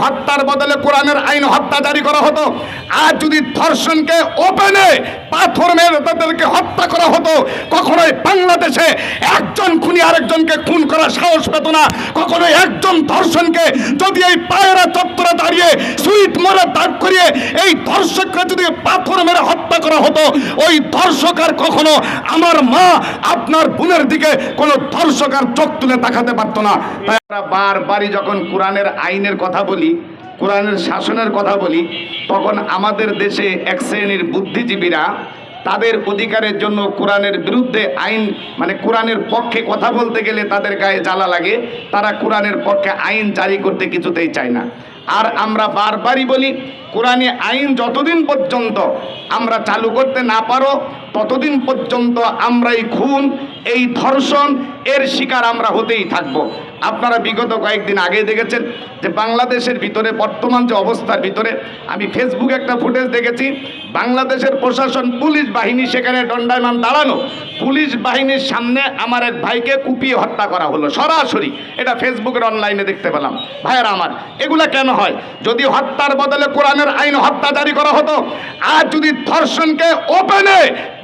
হত্যার বদলে কোরআনের আইন হত্যা জারি করা হতো। আর যদি ধর্ষণকে ওপেনে পাথর মেরে তাদেরকে হত্যা করা হতো, কখনোই বাংলাদেশে একজন খুনি আরেকজনকে খুন করার সাহস পেত না। কখনোই একজন ধর্ষণকে যদি এই পায়রা চত্বরে দাঁড়িয়ে সুইট মরে করিয়ে এই ধর্ষককে যদি পাথর মেরে হত্যা করা হতো, ওই ধর্ষক আর কখনো আমার মা আপনার বোনের দিকে কোনো ধর্ষক আর চোখ তুলে তাকাতে পারতো না। তাই আমরা বারবারই যখন কোরআনের আইনের কথা বলি, কোরআনের শাসনের কথা বলি, তখন আমাদের দেশে এক শ্রেণির বুদ্ধিজীবীরা তাদের অধিকারের জন্য কোরআনের বিরুদ্ধে আইন মানে কোরআনের পক্ষে কথা বলতে গেলে তাদের গায়ে জ্বালা লাগে, তারা কোরআনের পক্ষে আইন জারি করতে কিছুতেই চায় না। আর আমরা বারবারই বলি কোরআনে আইন যতদিন পর্যন্ত আমরা চালু করতে না পারো ততদিন পর্যন্ত আমরা এই খুন, এই ধর্ষণ, এর শিকার আমরা হতেই থাকব। আপনারা বিগত কয়েকদিন আগে দেখেছেন যে বাংলাদেশের ভিতরে, বর্তমান যে অবস্থার ভিতরে, আমি ফেসবুকে একটা ফুটেজ দেখেছি, বাংলাদেশের প্রশাসন, পুলিশ বাহিনী সেখানে দণ্ডায়মান দাঁড়ানো। পুলিশ বাহিনীর সামনে আমার এক ভাইকে কুপিয়ে হত্যা করা হলো, সরাসরি। এটা ফেসবুকের অনলাইনে দেখতে পেলাম। ভাইয়েরা আমার, এগুলা কেন হয়? যদি হত্যার বদলে কোরআনের আইন হত্যা জারি করা হতো, আর যদি ধর্ষণকে ওপেনে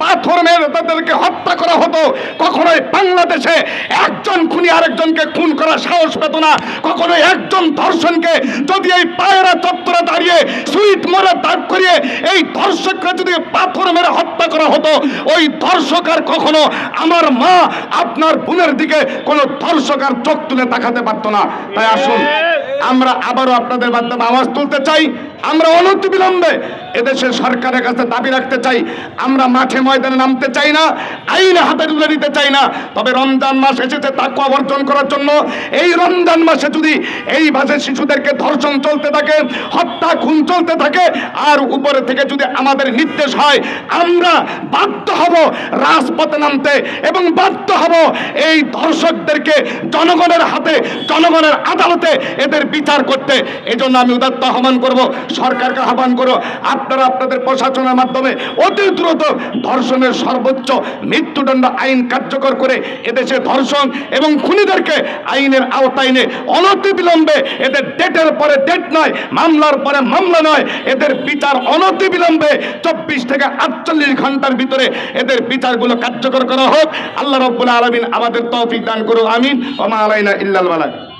পাথর মেরে তাদেরকে হত্যা করা হতো। কখনোই বাংলাদেশে একজন খুনি আরেকজনকে খুন করার সাহস পেত না। কখনোই একজন ধর্ষণকে যদি এই পায়রা চত্বরে দাঁড়িয়ে সুইট মরে দাগ করিয়ে এই ধর্ষককে যদি পাথর মেরে হত্যা করা হতো, ওই ধর্ষক আর কখনো আমার মা, আপনার বোনের দিকে কোনো ধর্ষক আর চোখ তুলে তাকাতে পারতো না। তাই আসুন, আমরা আবারও আপনাদের মাধ্যমে আওয়াজ তুলতে চাই। আমরা অনতি বিলম্বে এদেশের সরকারের কাছে দাবি রাখতে চাই, আমরা মাঠে ময়দানে নামতে চাই না, আইনে হাতে তুলে নিতে চাই না। তবে রমজান মাস এসেছে তাকে অর্জন করার জন্য। এই রমজান মাসে যদি এই ভাষে শিশুদেরকে ধর্ষণ চলতে থাকে, হত্যা, খুন চলতে থাকে, আর উপরে থেকে যদি আমাদের নির্দেশ হয়, আমরা বাধ্য হব রাজপথে নামতে এবং বাধ্য হব এই ধর্ষকদেরকে জনগণের হাতে, জনগণের আদালতে এদের বিচার করতে। এজন্য আমি উদাত্ত আহ্বান করব, সরকারকে আহ্বান করব আপনারা আপনাদের প্রশাসনের মাধ্যমে অতি দ্রুত ধর্ষণের সর্বোচ্চ মৃত্যুদণ্ড আইন কার্যকর করে এদেশে ধর্ষণ এবং খুনিদেরকে আইনের আওতায় এনে অনতি বিলম্বে এদের ডেটের পরে ডেট নয়, মামলার পরে মামলা নয়, এদের বিচার অনতি বিলম্বে চব্বিশ থেকে আটচল্লিশ ঘণ্টার ভিতরে এদের বিচারগুলো কার্যকর করা হোক। আল্লাহ রব্বুল আলমিন আমাদের তৌফিক দান করুক, আমিন। ওমা আলাইনা ইল্লাল বালাক